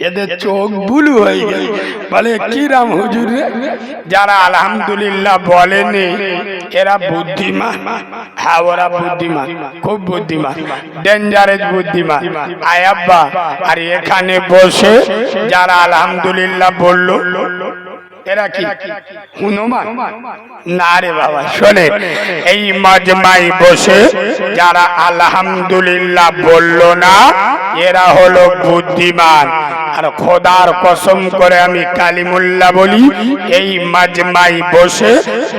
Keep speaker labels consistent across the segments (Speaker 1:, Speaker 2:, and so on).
Speaker 1: এদের চোখ বুলু হয়ে গেল বলে কি রাম হুজুর? যারা আলহামদুলিল্লাহ বলেনি এরা বুদ্ধিমান। হ্যাঁ ওরা বুদ্ধিমান খুব বুদ্ধিমান। ডেঞ্জারেস বুদ্ধিমান। আয়াব্বা আর এখানে বসে যারা আলহামদুলিল্লাহ বলল এরা কি? হনুমান? না রে বাবা শোনে এই মাজমাই বসে যারা আলহামদুলিল্লাহ বলল না এরা হলো বুদ্ধিমান। আর খোদার কসম করে আমি কালিমুল্লাহ বলি এই মাজমাই বসে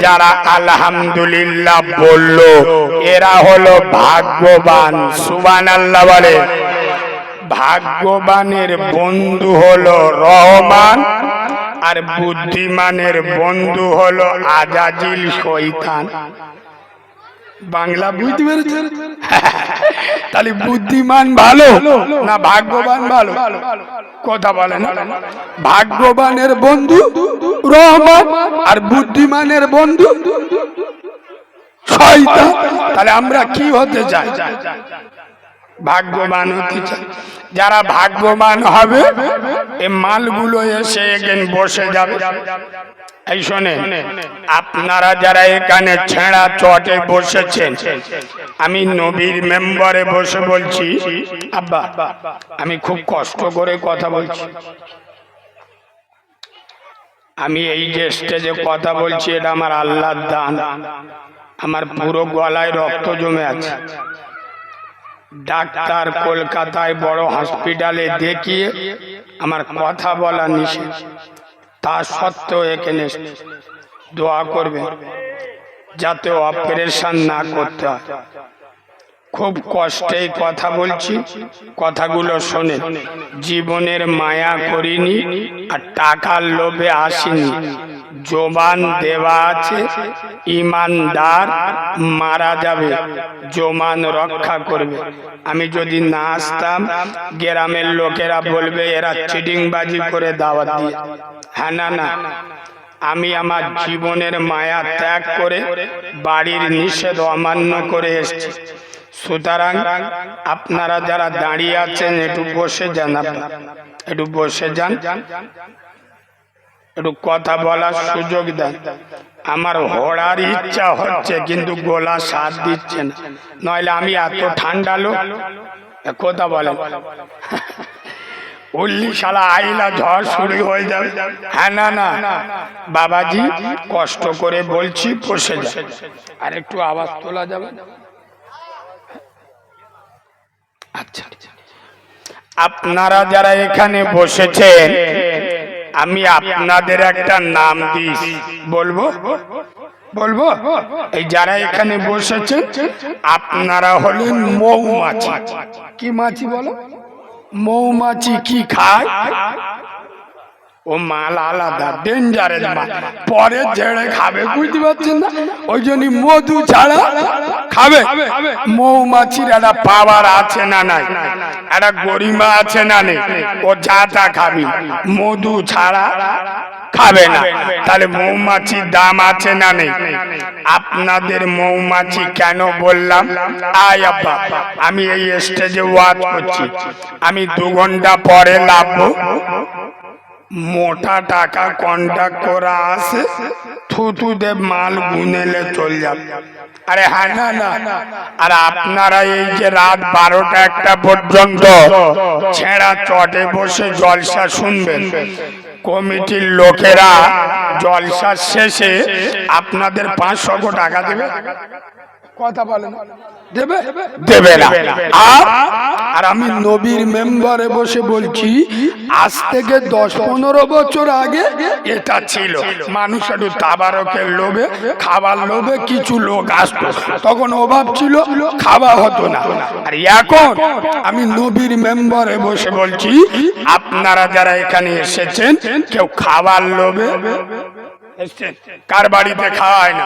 Speaker 1: যারা আলহামদুলিল্লাহ বলল এরা হলো ভাগ্যবান সুবান আল্লাহ বলে। ভাগ্যবানের বন্ধু হলো রহমান আর বুদ্ধিমানের বন্ধু হলো আজাজিল শৈতান বাংলা বুঝতে পেরেছেন তাহলে বুদ্ধিমান ভালো না ভাগ্যবান ভালো? কথা বলেন ভাগ্যবানের বন্ধু রহমান আর বুদ্ধিমানের বন্ধু তাহলে আমরা কি হতে চাই? ভাগ্যবান হতে যারা ভাগ্যবান হবে এই মালগুলো এসে এখানে বসে যাবে। এই শোনে আপনারা যারা এখানে ছেঁড়া চটে বসেছেন, আমি নবীর মেম্বারে বসে বলছি, আব্বা, আমি খুব কষ্ট করে কথা বলছি। আমি এই যে স্টেজে কথা বলছি, এটা আমার আল্লাহর দান। আমার পুরো গলায় রক্ত জমে আছে। ডাক্তার কলকাতায় বড় হসপিটালে দেখিয়ে আমার কথা বলা নিষেধ। তা সত্ত্বেও এখানে দোয়া করবে, যাতে অপারেশন না করতে হয়। খুব কষ্টে কথা বলছি, কথাগুলো শোনে। জীবনের মায়া করিনি আর টাকার লোভে আসিনি। জোবান দেওয়া আছে, ইমানদার মারা যাবে জোমান রক্ষা করবে। আমি যদি না আসতাম, গ্রামের লোকেরা বলবে, এরা চিটিংবাজি করে দাওয়াত দিয়ে। হ্যাঁ না না। আমি আমার জীবনের মায়া ত্যাগ করে, বাড়ির নিষেধ অমান্য করে এসেছি। সুতরাং আপনারা যারা দাঁড়িয়ে আছেন, একটু বসে যান। একটু বসে যান। একটু কথা বলার সুযোগ দেন আমার হড়ার ইচ্ছা হচ্ছে, কিন্তু গোলা সাথ দিচ্ছে না। নইলে আমি এত ঠান্ডা লোক। কথা বলেন। উল্লি আইলা ঝড় শুরু হয়ে যাবে। হ্যাঁ না না। বাবাজি, কষ্ট করে বলছি, বসে আর একটু আওয়াজ তোলা যাবে? আচ্ছা আচ্ছা। আপনারা যারা এখানে বসেছেন আমি আপনাদের একটা নাম দিস। বলব? বলব? এই যারা এখানে বসেছেন, আপনারা হলেন মৌমাছি। কি মাছি বলো? মৌমাছি কি খায়? ও মাল আলাদা ডেঞ্জারের মাল পরে ঝেড়ে খাবে বুঝতে পারছেন না? ওই জন্য মধু ছাড়া খাবে। মৌমাছির একটা পাওয়ার আছে না নাই? একটা গরিমা আছে না নেই? ও যা তা খাবি মধু ছাড়া খাবে না। তাহলে মৌমাছির দাম আছে না নেই? আপনাদের মৌমাছি কেন বললাম? আয় আব্বা আমি এই স্টেজে ওয়াজ করছি। আমি দু ঘণ্টা পরে লাভবো মোটা টাকা কন্ট্যাক্ট করা আছে, থুতু দে মাল গুনেলে চল যাবে। আরে হ্যাঁ না না। আর আপনারা এই যে রাত বারোটা একটা পর্যন্ত ছেঁড়া চটে বসে জলসা শুনবেন। কমিটির লোকেরা জলসা শেষে আপনাদের পাঁচশো টাকা দেবে। কথা বলেন। দেবে? দেবে? না। আর আমি নবীর মেম্বারে বসে বলছি আজ থেকে দশ পনেরো বছর আগে এটা ছিল। মানুষ একটু তাবারকের লোভে খাবার লোভে কিছু লোক আসতো। তখন অভাব ছিল খাওয়া হতো না। আর এখন আমি নবীর মেম্বারে বসে বলছি আপনারা যারা এখানে এসেছেন কেউ খাবার লোভে? কার বাড়িতে খাওয়ায় না?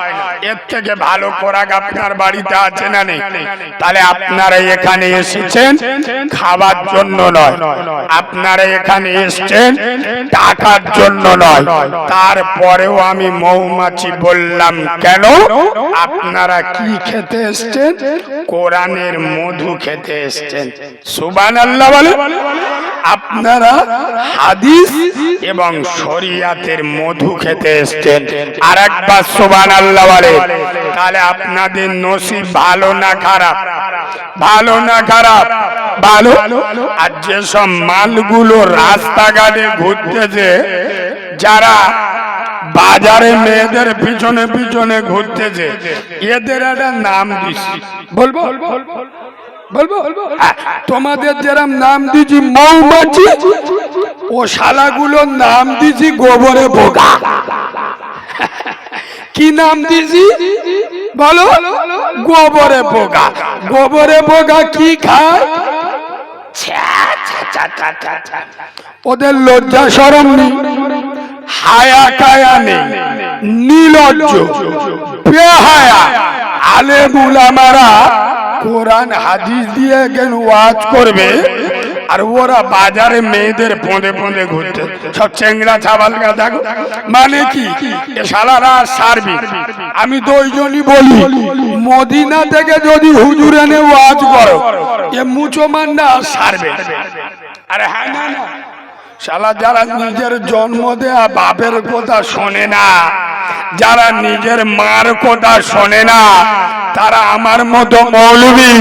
Speaker 1: এর থেকে ভালো খোরাক আপনার বাড়িতে আছে না নেই? তাহলে আপনারা এখানে এসেছেন খাবার জন্য নয়। আপনারা এখানে এসেছেন টাকার জন্য নয়। তারপরেও আমি মৌমাছি বললাম, কেন? আপনারা কি খেতে এসছেন? কোরআনের মধু খেতে এসছেন। সুবান আল্লাহ বলে,
Speaker 2: আপনারা হাদিস এবং শরিয়াতের মধু খেতে এসছেন। আর একবার সোবান আল্লাহ বলে তাহলে আপনাদের নসিব ভালো না খারাপ? ভালো না খারাপ? ভালো? আর যেসব মালগুলো রাস্তাঘাটে ঘুরতেছে যারা বাজারে মেয়েদের পিছনে পিছনে ঘুরতেছে এদের একটা নাম দিছি। বলব? বলব? হ্যাঁ, তোমাদের যেরম নাম দিছি মৌমাছি ও শালাগুলোর নাম দিছি গোবরে বোকা কি নাম দিছি বলো। গোবরে বোকা গোবরে বোকা কি খায়। ওদের লজ্জা সরম নেই। হায়া কায়া নেই। নিলজ্জ। বেহায়া। আলে মুলামারা কোরআন হাদিস দিয়ে কেন ওয়াজ করবে। আর ওরা বাজারে মেয়েদের পোঁদে পঁদে ঘুরছে। সব চেংড়া চাবাল দেখো। মানে কি? সারারা সারবি। আমি জন্যই বলি, মদিনা থেকে যদি হুজুর এনে ওয়াজ করো, এ মুচমান না সারবে। আরে হ্যাঁ না। শালা যারা নিজের জন্ম দেয়া বাপের কথা শোনে না যারা নিজের মার কথা শোনে না তারা আমার মতো মৌলবি।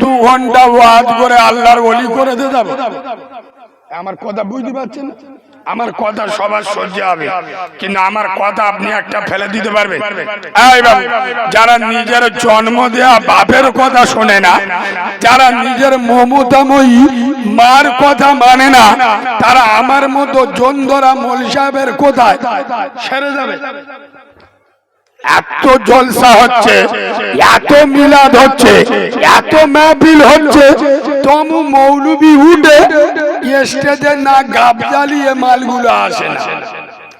Speaker 2: দু ঘণ্টা ওয়াজ করে আল্লাহর ওলি করে দিতে যাবে আমার কথা বুঝতে পারছেন? আমার কথা সবার সহ্য হবে। কিন্তু আমার কথা আপনি একটা ফেলে দিতে পারবেন যারা নিজের জন্ম দেয়া বাপের কথা শোনে না যারা নিজের মমতাময়ী মার কথা মানে না তারা আমার মতো জন্দরা মল সাহেবের কোথায় সেরে যাবে। এত জলসা হচ্ছে, এত মিলাদ হচ্ছে, এত মাহফিল হচ্ছে তমু মৌলবি উঠে স্টেজে না গাব জ্বালিয়ে মালগুলো আসে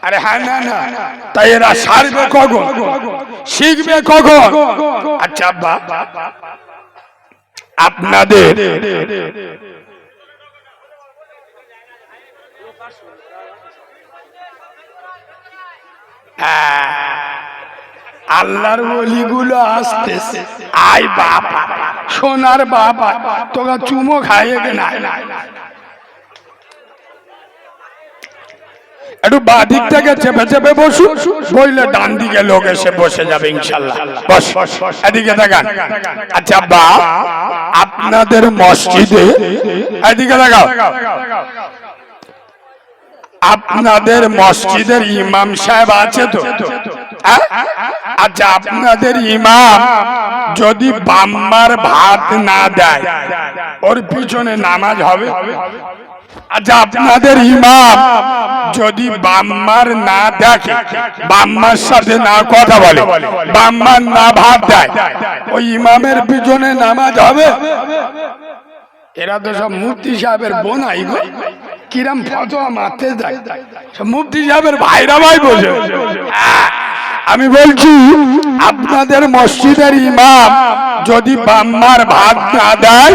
Speaker 2: আরে হ্যাঁ না না, তাই এরা সারবে কখন? শিখবে কখন? আচ্ছা আব্বা, আপনাদের আল্লাহর বলিগুলো আসতেছে। আই বাবা সোনার বাবা তোরা চুমো খাইয়ে না। একটু বাদিক থেকে চেপে চেপে বসু, বইলে ডান দিকে লোক এসে বসে যাবে এদিকে দেখান আচ্ছা বা আপনাদের মসজিদে, এদিকে দেখাও আপনাদের মসজিদের ইমাম সাহেব আছে তো? আচ্ছা আপনাদের ইমাম যদি বাম্মার ভাত না দেয় ওর পিছনে নামাজ হবে? আচ্ছা আপনাদের ইমাম যদি বাম্মার না দেখে বাম্মার সাথে না কথা বলে বাম্মার না ভাত দেয় ওই ইমামের পিছনে নামাজ হবে? এরা তো সব মুফতি সাহেবের বোনাই গো। কিরম মারতে যায়। সব সাহেবের ভাইরা ভাই হ্যাঁ, আমি বলছি, আপনাদের মসজিদের ইমাম যদি বাম্মার ভাত না দেয়,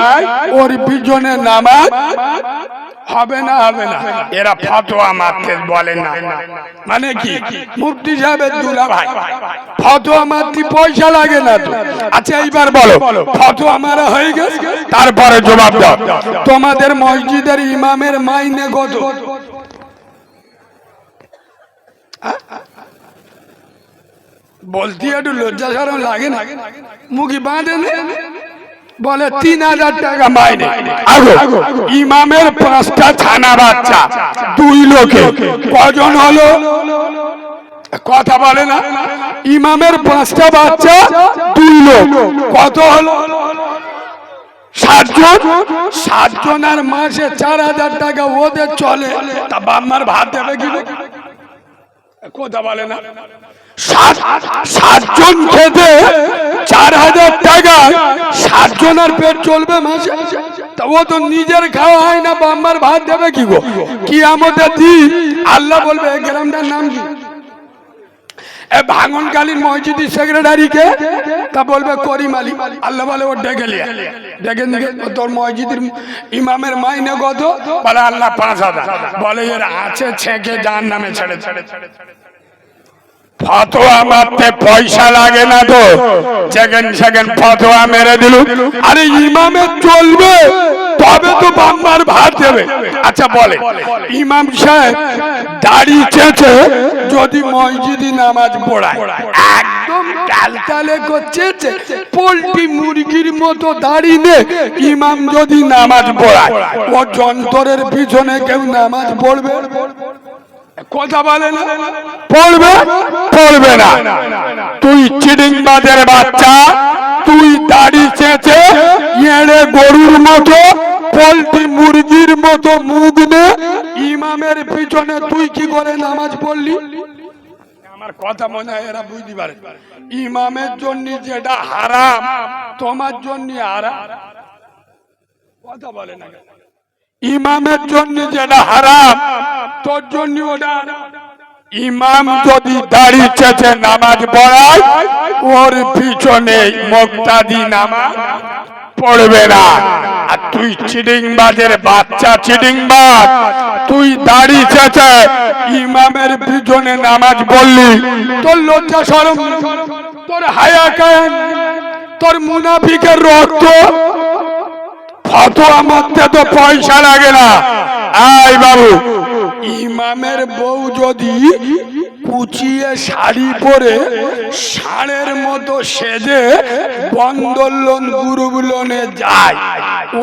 Speaker 2: ওর পিছনে নামাজ হবে না হবে না। এরা ফতোয়া মারতে বলে না। মানে কি? মুফতি সাহেবের দুলা ভাই ফতোয়া মারতে পয়সা লাগে না তো। আচ্ছা এইবার বলো, ফতোয়া মারা হয়ে গেছে? তারপরে জবাব দাও। তোমাদের মসজিদের ইমামের মাইনে কত? বলতে একটু লজ্জা সরম লাগে না? মুখি বাঁধে বলে তিন হাজার টাকা মাইনে। আগো ইমামের পাঁচটা ছানা বাচ্চা দুই লোকে। কজন হলো? কথা বলে না? ইমামের পাঁচটা বাচ্চা দুই লোক। কত হলো? সাতজন? সাতজন? আর মাসে চার হাজার টাকা ওদের চলে। তা বাম্মার ভাত দেবে কি? কথা বলে না? সাতজন খেতে চার হাজার টাকা। সাতজনের পেট চলবে মাসে। তা ও তো নিজের খাওয়া হয় না, বাম্মার ভাত দেবে কি গো? কি আমাদের দিন আল্লাহ বলবে গ্রামটার নাম কি? ভাঙনকালীন মসজিদের সেক্রেটারিকে তা বলবে, করিম আলী। আল্লাহ বলে, ও ডেকে লিয়া ডেকে নিয়ে তোর মসজিদের ইমামের মাইনে কত? বলে, আল্লাহ পাঁচ হাজার। বলে, এর আছে ছেকে, যার নামে ছেড়ে ছেড়ে ছেড়ে ফতোয়া মারতে পয়সা লাগে না তো। সেকেন্ড সেকেন্ড ফতোয়া মেরে দিল আরে ইমামের চলবে, তবে তো বাম্মার ভাত দেবে। আচ্ছা বলে, ইমাম সাহেব দাড়ি চেঁচে যদি মসজিদি নামাজ পড়ায়, একদম টালটালে করছে পোল্ট্রি মুরগির মতো দাঁড়িয়ে নে ইমাম যদি নামাজ পড়ায়, ও যন্ত্রের পিছনে কেউ নামাজ পড়বে? কথা বলে না পড়বে? পড়বে না। তুই চিডিংবাজের বাচ্চা তুই দাড়ি চেঁচে এড়ে গরুর মতো পোল্ট্রি মুরগির মতো মুখ নে ইমামের পিছনে তুই কি করে নামাজ পড়লি? আমার কথা মনে হয় এরা বুঝতে পারে। ইমামের জন্য যেটা হারাম তোমার জন্য হারাম। কথা বলে না? ইমামের জন্য যেটা হারাম, তোর জন্য ওটা ইমাম যদি দাড়ি চেঁচে নামাজ পড়ায়, ওর পিছনে মুক্তাদি নামাজ পড়বে না। আর তুই চিডিংবাজের বাচ্চা চিডিংবাজ তুই দাড়ি চেঁচে ইমামের পিছনে নামাজ পড়লি, তোর লজ্জা সরম তোর হায়া কেন তোর মুনাফিকের রক্ত ফতোয়া মারতে তো পয়সা লাগে না। আই বাবু। ইমামের বউ যদি কুচিয়ে শাড়ি পরে ষাঁড়ের মতো সেজে বন্দোলন গুরুগুলনে যায়,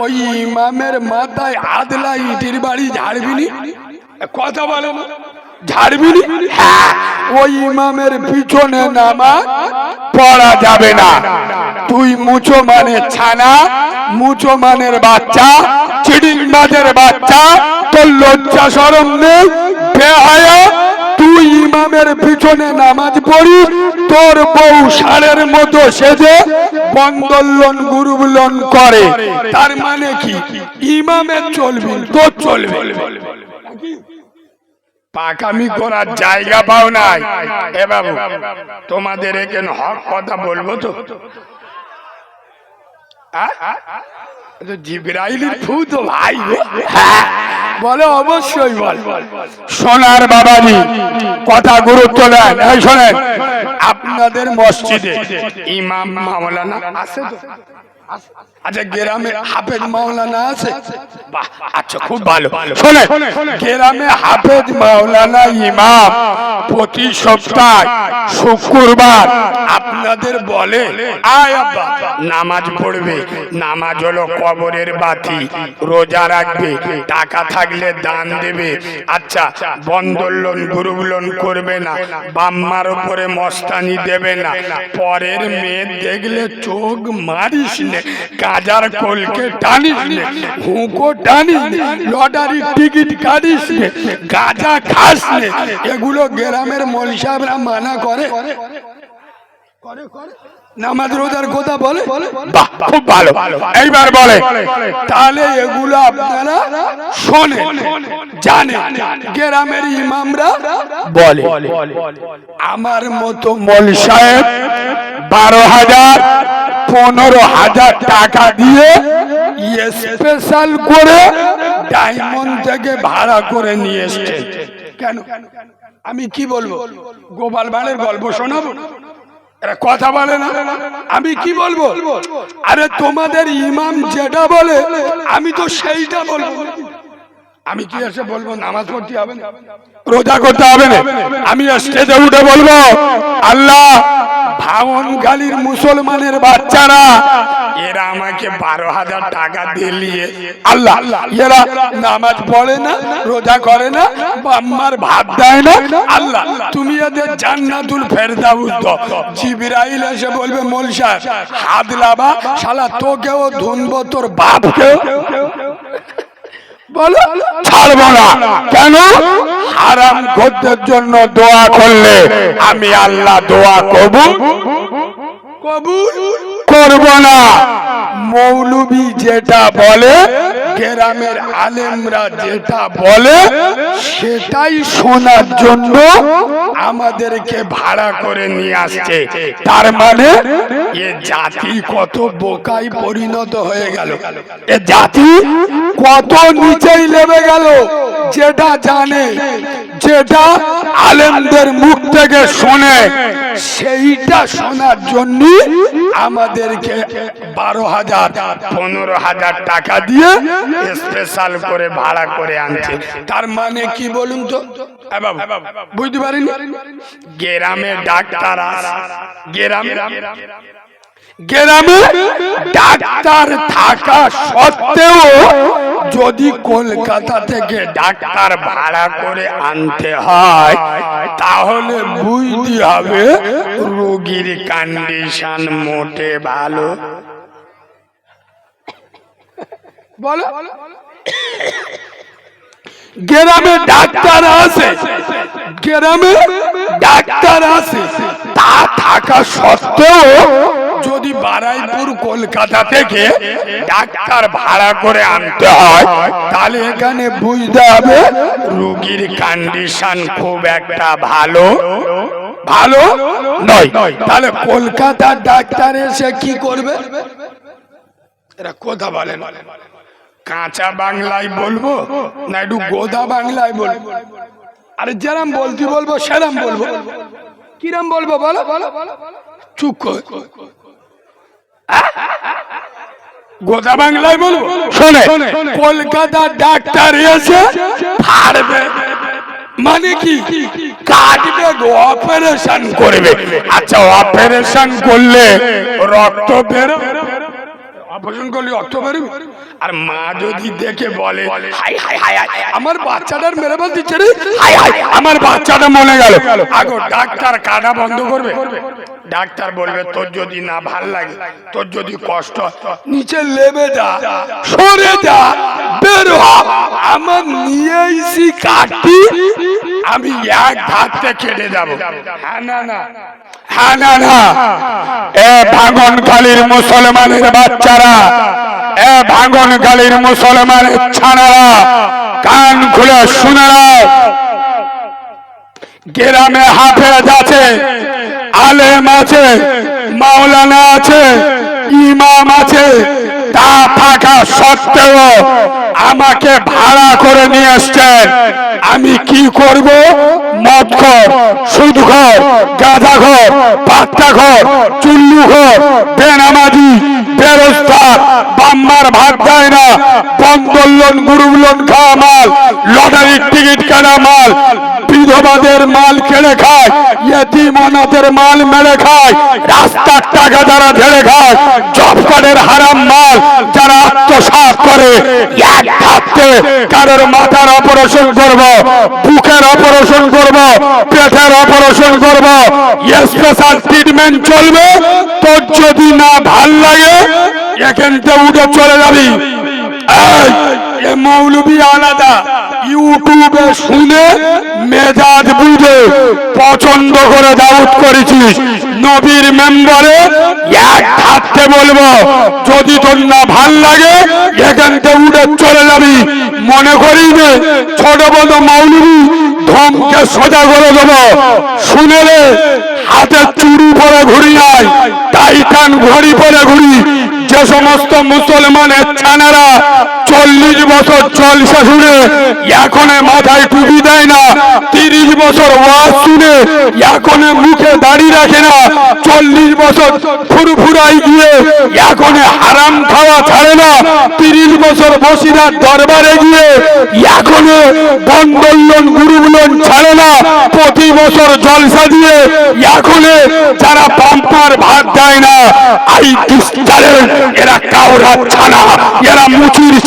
Speaker 2: ওই ইমামের মাথায় আদলা ইটির বাড়ি ঝাড়বিনি কথা বলে না। ঝাড়বিনি হ্যাঁ ওই ইমামের পিছনে নামাজ পড়া যাবে না। তুই মুচো মানে ছানা মুচো মানের বাচ্চা চিডিংবাজের বাচ্চা, তোর লজ্জা সরম নেই? বেহায়া, তুই ইমামের পিছনে নামাজ পড়ি, তোর বউ ষাঁড়ের মতো সেজে বন্দোলন, গুরুবলন করে। তার মানে কি? ইমামের চলবি, তোর চলবে। পাকামি করার জায়গা পাও নাই। এ বাবু তোমাদের এখানে হক কথা বলব তো? জিব্রাইলের ফু তো ভাই বলো অবশ্যই বল। সোনার বাবাজি কথা গুরুত্ব দেন শোনেন আপনাদের মসজিদে ইমাম মাওলানা আছে তো? আচ্ছা গ্রামে হাফেজ মাওলানা আছে? আচ্ছা খুব ভালো। শোনে গ্রামে হাফেজ মাওলানা ইমাম প্রতি সপ্তাহ শুক্রবার আপনাদের বলে আয় আব্বা নামাজ পড়বে নামাজ হলো কবরের বাতি রোজা রাখবে টাকা থাকলে দান দেবে। আচ্ছা বন্দর লোন বন্দোলন গুরুগুলন করবে না বাম্মার উপরে মস্তানি দেবে না পরের মেয়ে দেখলে চোখ মারিস নে। গাজার কোলকে টানিস নে, হুঁকো টানিস নে লটারি টিকিট কাটিস নে, গাজা খাস নে, এগুলো গ্রামের মল সাহেবরা মানা করে। নামাজ রোজার কথা বলে? বাহ খুব ভালো। এইবার বলে। তাহলে এগুলো আপনারা শোনে জানে গ্রামের ইমামরা বলে। আমার মতো মল সাহেব বারো হাজার পনেরো হাজার টাকা দিয়ে স্পেশাল করে ডায়মন্ড থেকে ভাড়া করে নিয়ে এসছে। কেন? আমি কি বলব? গোপাল ভাঁড়ের গল্প শোনাবো? এরা কথা বলে না। আমি কি বলব? আরে তোমাদের ইমাম যেটা বলে, আমি তো সেইটা বলব। আমি কি এসে বলব, নামাজ পড়তে হবে না? রোজা করতে হবে না। আমি স্টেজে উঠে বলব, আল্লাহ ভাঙন গালির মুসলমানের বাচ্চারা, এরা আমাকে বারো হাজার টাকা দিলিয়ে আল্লাহ, এরা নামাজ পড়ে না, রোজা করে না, বাম্মার ভাত দেয় না, আল্লাহ, তুমি এদের জান্নাতুল ফেরদাউস দাও। জিবরাইল এসে বলবে, মোল হাত লাবা, শালা, তোকেও ধুনবো, তোর বাপকেও। বলো না। কেন? হারাম খদ্দের জন্য দোয়া করলে আমি আল্লাহ দোয়া কবুল কবুল। করব না মৌলবি যেটা বলে, গ্রামের আলেমরা যেটা বলে, সেটাই শোনার জন্য আমাদেরকে ভাড়া করে নিয়ে আসছে। তার মানে এ জাতি কত বোকায় পরিণত হয়ে গেল। এ জাতি কত নিচেই নেমে গেল। যেটা জানে, যেটা
Speaker 1: আলেমদের মুখ থেকে শোনে, সেইটা শোনার জন্য আমাদেরকে বারো হাজার, পনেরো হাজার টাকা দিয়ে স্পেশাল করে ভাড়া করে আনছে। তার মানে কি বলুন তো? বুঝতে পারিনি? গ্রামে ডাক্তার গ্রামে ডাক্তার থাকা সত্ত্বেও যদি কলকাতা থেকে ডাক্তার ভাড়া করে আনতে হয়, তাহলে বুঝতে হবে রোগীর কন্ডিশন মোটে ভালো। বলো। গ্রামে ডাক্তার আছে, গ্রামে ডাক্তার আছে, তা থাকা সত্ত্বেও যদি বারাইপুর, কলকাতা থেকে ডাক্তার ভাড়া করে আনতে হয়, তাহলে এখানে বুঝতে হবে রুগীর কন্ডিশন খুব একটা ভালো ভালো নয়। তাহলে কলকাতার ডাক্তার এসে কি করবে? এরা কথা বলেন কাঁচা বাংলায় বলব না একটু গোদা বাংলায় বলব? আরে যেরাম বলতে বলব, সেরাম বলব। কিরাম বলব বলো? চুপ কর। গোদা বাংলায় বলব শোনে। কলকাতা ডাক্তার এসে ফাড়বে। মানে কি? কাটবে অপারেশন করবে। আচ্ছা অপারেশন করলে রক্ত বেরো অপারেশন করলে রক্ত বেরোবে? আর মা যদি দেখে বলে হাই হাই হাই আমার বাচ্চাটার মেরে বল দিচ্ছে রে। হাই হাই আমার বাচ্চাটা মনে গেল। আগো ডাক্তার কাটা বন্ধ করবে। ডাক্তার বলবে তোর যদি না ভালো লাগে তোর যদি কষ্ট নিচে লেবে যা। সরে যা। আমার কাটি, আমি এক ধারতে কেটে যাব। হ্যাঁ না না। হ্যাঁ মুসলমানের বাচ্চারা, এ ভাঙন কালীর মুসলমানের ছানারা, কান খুলে শুনে নাও। গ্রামে হাফেজ আছে, আলেম আছে, মাওলানা আছে, ইমাম আছে তা থাকা সত্ত্বেও আমাকে ভাড়া করে নিয়ে এসছেন। আমি কি করব? মদ খর সুদ খর গাঁজা খর পাত্তা খর চুল্লু খর বেনামাজি, বেরোজগার, বাম্মার ভাত দেয় না, বন্দর লোন খাওয়া মাল, লটারির টিকিট কেনা মাল বিধবাদের মাল কেড়ে খায় ইয়েতিম অনাথের মাল মেরে খায় রাস্তার টাকা যারা ঝেড়ে খায় জব কার্ডের হারাম মাল যারা আত্মসাৎ করে, এক কারোর মাথার অপারেশন করব, বুকের অপারেশন করব, পেটের অপারেশন করব স্পেশাল ট্রিটমেন্ট চলবে, তোর যদি না ভালো লাগে এখান থেকে উঠে চলে যাবি। এ মৌলবি আলাদা। ইউটিউবে শুনে মেজাজ বুঝে পছন্দ করে দাউদ করেছিস। নবীর মেম্বারে এক থাকতে বলব, যদি তোর না ভালো লাগে, এখান থেকে উঠে চলে যাবি। মনে করি নে, ছোট বড় মৌলবি ধমকে সোজা করে দেবো। শুনে রে হাতে চুড়ি পরে ঘুরি নাই টাইটান ঘড়ি পরে ঘুরি। যে সমস্ত মুসলমানের ছানারা চল্লিশ বছর জলসা শুনে এখন মাথায় টুপি দেয় না, তিরিশ বছর ওয়াজ শুনে, এখন মুখে দাড়ি রাখে না, চল্লিশ বছর ফুরফুরাই গিয়ে, এখন হারাম খাওয়া ছাড়ে না, তিরিশ বছর বসিরার দরবারে গিয়ে, এখন বন্দোলন গুরুগুলন ছাড়ে না, প্রতি বছর জলসা দিয়ে, এখন যারা পাম্পার ভাত দেয় না এরা কাউরা ছাড়া এরা মুচির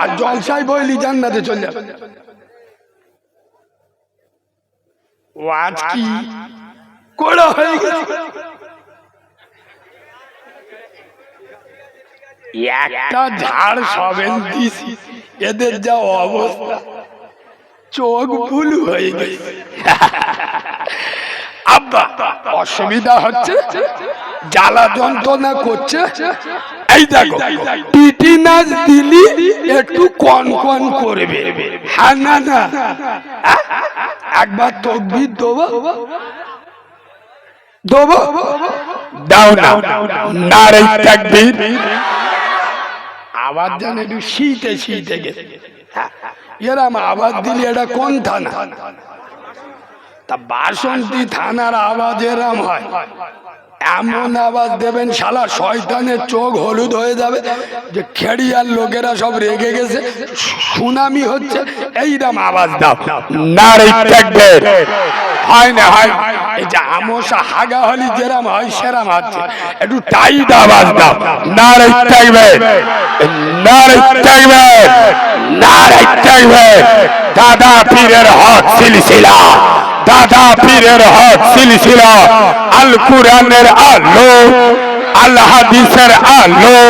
Speaker 1: আর জলসাই বইলি জান্নাতে চলে যাবে। কি? হয়ে একটা ঝাড় সবেন দিছি, এদের যা অবস্থা। চোখ ভুল হয়ে গেছে।
Speaker 2: আব্বা অসুবিধা হচ্ছে? জ্বালা যন্ত্রণা করছে? এই দেখো পিটি নাচ দিলি একটু কন কন করবে। হ্যাঁ না না? একবার তকবির দেবো? দেবো? দাও না নারে তাকবীর। আওয়াজ যেন একটু শীতে শীতে গেছে। হ্যাঁ, এরম আওয়াজ দিলি এটা কোন থানা তা বাসন্তী থানার আওয়াজ এরম হয়। এমন আওয়াজ দেবেন শালা শয়তানের চোখ হলুদ হয়ে যাবে যে খেড়িয়ার লোকেরা সব রেগে গেছে। সুনামি হচ্ছে এইরকম আওয়াজ দাও। তাকবীর হয় না হয় না। এই যে আমসা হাগা হলি যেরাম হয় সেরাম হচ্ছে। একটু টাইট আওয়াজ দাও। নারে তাকবীর নারে তাকবীর নারে তাকবীর দাদা পীরের হক সিলসিলা। দাদা পীরের হক সিলসিলা। আল কুরআনের আলো, আল হাদিসের আলো।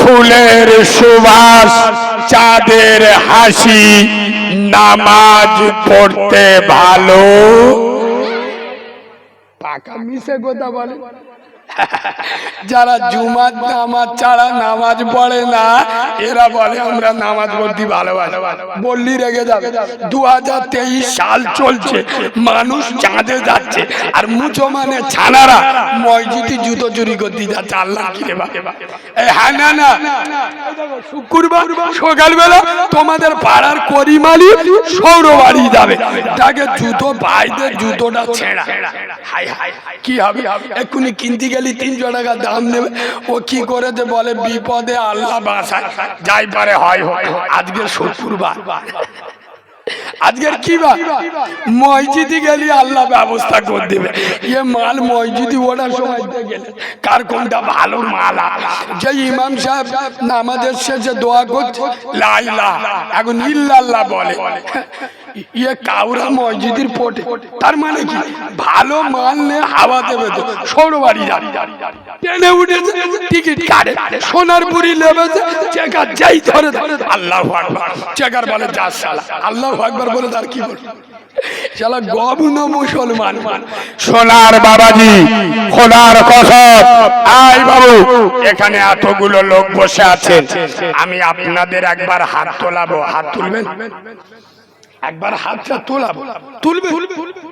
Speaker 2: ফুলের সুবাস, চাঁদের হাসি, নামাজ পড়তে ভালো। পাকা মিশে কথা বলে। যারা জুমার নামাজ ছাড়া নামাজ পড়ে না, এরা বলে, আমরা নামাজ পড়তে ভালোবাসি। বললি রেগে যাবে। দু সাল চলছে, মানুষ চাঁদে যাচ্ছে, আর মুসলমানে ছানারা মসজিদে জুতো চুরি করতে যাচ্ছে, আল্লাহ কি রে বাবা। এই হ্যাঁ না না। শুক্রবার, সকালবেলা তোমাদের পাড়ার করিমালি সৌর বাড়ি যাবে। তাকে জুতো বাইরে জুতোটা ছেঁড়া। কি হবে? এক্ষুনি কিনতে গেলি তিনশো টাকা দাম নেবে। ও কি করেছে বলে, বিপদে আল্লাহ বাসায়। যাই পারে হয় হয় আজকে শুক্রবার। আজকের কি বা মসজিদে গেলি আল্লাহ ব্যবস্থা করে দেবে। ইয়ে মাল মসজিদে ওঠার সময় গেলে কার কোনটা ভালো মাল যে ইমাম সাহেব নামাজের শেষে দোয়া করছে লাইলা এখন ইল্লাল্লাহ বলে। ইয়ে কাউরা মসজিদের তার মানে কি? ভালো হাওয়া দেবে তো। বাড়ি টিকিট কাটে। চেকার যাই ধরে ধরে আল্লাহ চেকার বলে, যা শালা। আল্লাহ বলে, তার কি শালা গবন মুসলমান। সোনার বাবাজি, খোদার কসম। আই বাবু, এখানে এতগুলো লোক বসে আছেন। আমি আপনাদের একবার হাত তোলাবো। হাত তুলবেন? একবার হাতটা তোলাবো তুলবে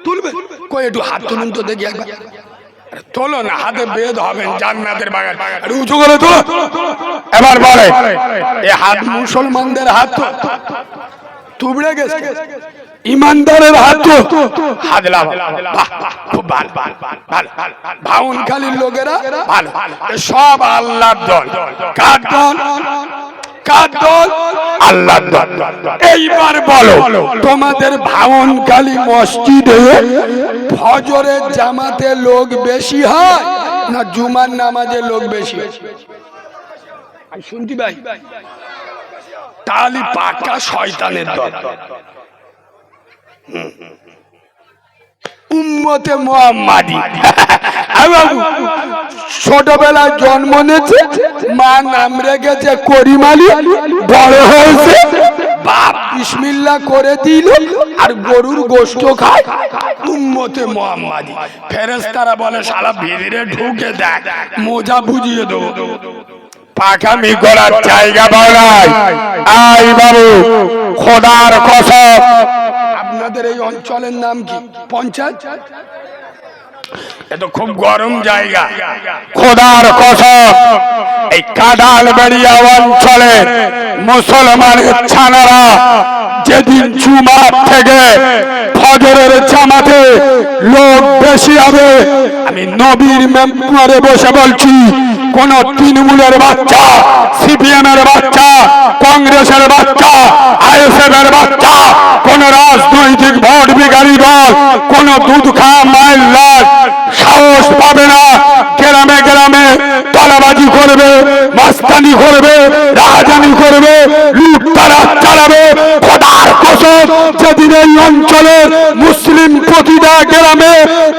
Speaker 2: তুলবে, কই একটু হাত তুলুন তো দেখি একবার। তোলো না, হাতে বেদ হবেন জান্নাতের বাগান। আরে উঁচু করে তোলো। এবার বলে, এ হাত মুসলমানদের হাত তো। তুবড়ে গেছে। ইমানদারের হাত তো। হাত খুব ভালো। ভালো ভাউন খালির লোকেরা, ভালো। সব আল্লাহর দল। কার দল? কার দল আল্লাহর এইবার বলো, তোমাদের ভাউন কালী মসজিদে ফজরের জামাতে লোক বেশি হয় না জুমার নামাজে লোক বেশি হয়? শুনতি ভাই? তাহলে পাকা শয়তানের দল উম্মতে মোহাম্মাদি। ছোটবেলায় জন্ম নিয়েছে, মা নাম রেখেছে করিমালি, বড় হয়েছে, বাপ বিসমিল্লা করে দিল আর গরুর গোস্ত খায় উম্মতে মোহাম্মাদি। ফেরেস্তারা বলে সারা ভিড়ে ঢুকে দেখ, মোজা বুঝিয়ে দেবো। পাখামি করার জায়গা বানাই আই বাবু, খোদার কসম আপনাদের এই অঞ্চলের নাম কি? পঞ্চায়েত? এত খুব গরম জায়গা। খোদার কসম এই কাডাল বেড়িয়া অঞ্চলে মুসলমানের ছানারা যেদিন জুমার থেকে ফজরের জামাতে লোক বেশি হবে আমি নবীর মেম্বারে বসে বলছি কোন তৃণমূলের বাচ্চা সিপিএম এর বাচ্চা, কংগ্রেসের বাচ্চা আইএসএফ এর বাচ্চা, কোন রাজনৈতিক ভোট বিকারী দল, কোন দুধ খাওয়া মাইল লাল সাহস পাবে না। গ্রামে গ্রামে তলাবাজি করবে, মাস্তানি করবে রাজানি করবে লুট তারা চালাবে খোদার কসম যেদিন এই অঞ্চলের মুসলিম প্রতিটা গ্রামে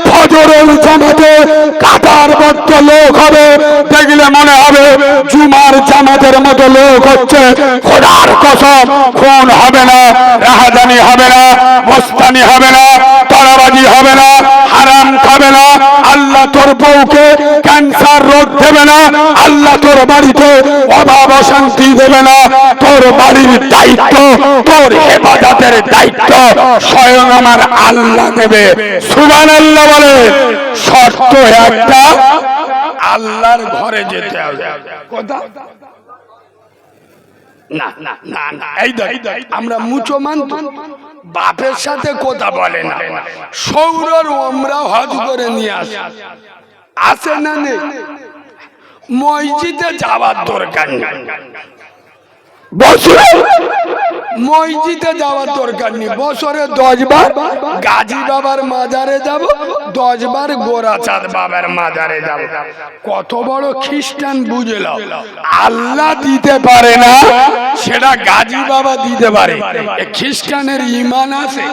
Speaker 2: ফজরের জামাতে কাতার বদ্ধ লোক হবে, দেখলে মনে হবে জুমার জামাতের মতো লোক হচ্ছে খোদার কসম, খুন হবে না, রাহাজানি হবে না, মস্তানি হবে না তলাবাজি হবে না, হারাম খাবে না, আল্লাহ তোর বউকে ক্যান্সার রোগ দেবে না, আল্লাহ তোর বাড়িতে অভাব অশান্তি দেবে না, তোর বাড়ির দায়িত্ব, তোর হেফাজতের দায়িত্ব স্বয়ং আমার আল্লাহ নেবে সুবান আল্লাহ বলে, শর্ত একটা, আল্লাহর ঘরে যেতে হবে। কথা না না না না এই আমরা মুসলমান তো বাপের সাথে কথা বলে না। সৌরর আমরা হজ করে নিয়ে আসি। আসে না নে? মসজিদে যাওয়ার দরকার নেই। বছরে মসজিদে যাওয়ার দরকার নেই। বছরে দশ বার গাজী বাবার মাজারে যাব দশ বার গোরাচাঁদ বাবার মাজারে যাব। কত বড় খ্রিস্টান বুঝলাম। আল্লাহ দিতে পারে না, সেটা গাজী বাবা দিতে পারে। খ্রিস্টানের ইমান আছে।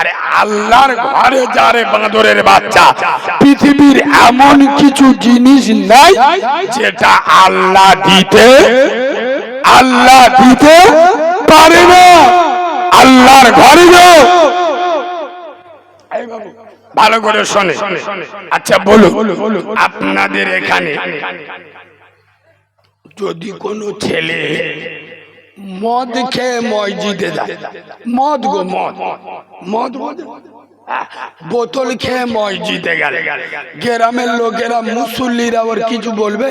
Speaker 2: আরে আল্লাহর ঘরে যারে বাঁদরের বাচ্চা, পৃথিবীর এমন কিছু জিনিস নাই যেটা আল্লাহ দিতে আল্লাহ দিতে পারে না। আল্লাহর ঘরে যাও। ভালো করে শোনে। আচ্ছা বলুন, আপনাদের এখানে যদি কোনো ছেলে মদ খেয়ে মসজিদে যায়, মদ গো, মদ মদ? বোতল খেয়ে মসজিদে গেলে। গ্রামের লোকেরা মুসল্লিরা ওর কিছু বলবে?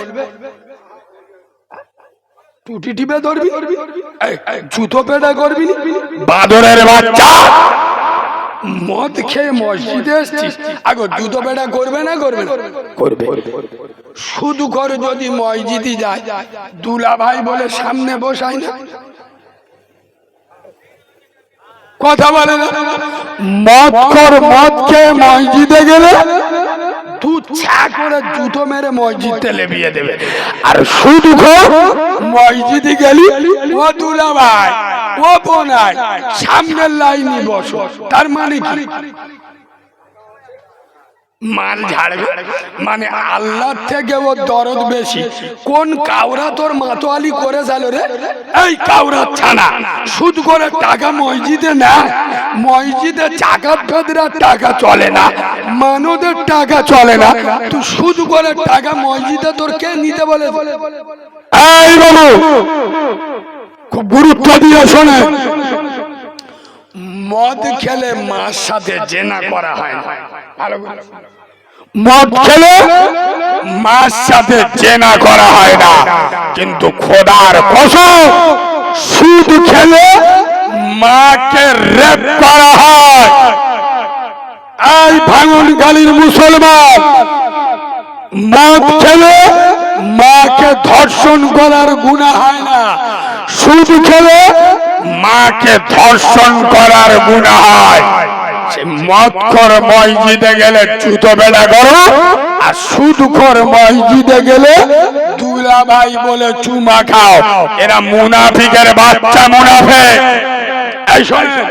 Speaker 2: টুটি টিপে ধরবি? জুতো পেটা করবি বাদরের বাচ্চা! মদ খেয়ে মসজিদে এসছিস। আগে জুতো পেটা করবে না করবে করবে। শুধু করে যদি মসজিদে যায় দুলা ভাই বলে সামনে বসায় না? কথা বলে না। মদ কর মদ খেয়ে মসজিদে গেলে ছা করে জুতো মেরে মসজিদ তেলে বিয়ে দেবে। আর শুধু মসজিদে গেলি ও দুলা ভাই ও বোনাই সামনের লাইনে বসো। তার মানে কি? মাল ঝাড়বে? মানে আল্লাহর থেকে ও দরদ বেশি। কোন কাউরা তোর মাতোয়ালি করে গেল রে? এই কাউরা ছানা সুদ করে টাকা মসজিদে না। মসজিদে চাকা ফেদরা টাকা চলে না। মানদের টাকা চলে না। তুই সুদ করে টাকা মসজিদে তোর কে নিতে বলে? এই বাবু খুব গুরুত্ব দিয়ে শোনে। মদ খেলে মার সাথে জেনা করা হয় ভালো শোনো। মদ খেলে মার সাথে চেনা করা হয় না। কিন্তু খোদার কসম, সুদ খেলে মাকে রেপ করা হয়। এই ভাঙন গালির মুসলমান, মদ খেলে মাকে ধর্ষণ করার গুণা হয় না। সুদ খেলে মাকে ধর্ষণ করার গুণা হয়। সে মদ কর মসজিদে গেলে জুতো বেড়া করো আর সুদ কর মসজিদে গেলে দুলা ভাই বলে চুমা খাও। এরা মুনাফিকের বাচ্চা শোনেন,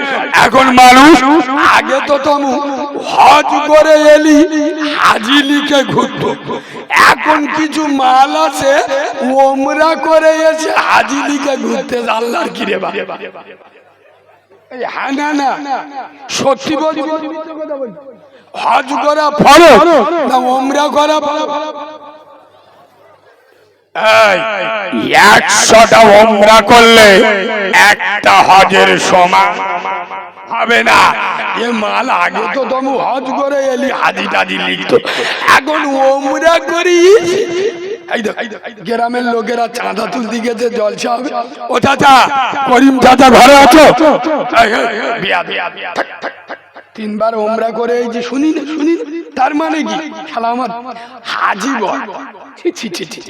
Speaker 2: এখন মানুষ আগে তো তুমি হজ করে এলি হাজি লিখে ঘুরতো। এখন কিছু মাল আছে ওমরা করে এসে হাজি লিখে ঘুরতে আল্লাহর কিরে বা এই হ্যাঁ না না। সত্যি হজ করা ফরজ না ওমরা করা একশোটা ওমরা করলে একটা হজের সমান হবে না। এ মাল আগে তো তুমি হজ করে এলি। হাজি টাজি লিখতো। এখন ওমরা করি গ্রামের লোকেরা চাঁদা তুলতে গেছে জল সব ও চাচা করিম চাচা ঘরে আছো। তিনবার ওমরা করে এই যে শুনি না শুনি তার মানে কি? সালামত হাজি বল ছি ছি ছি ছি।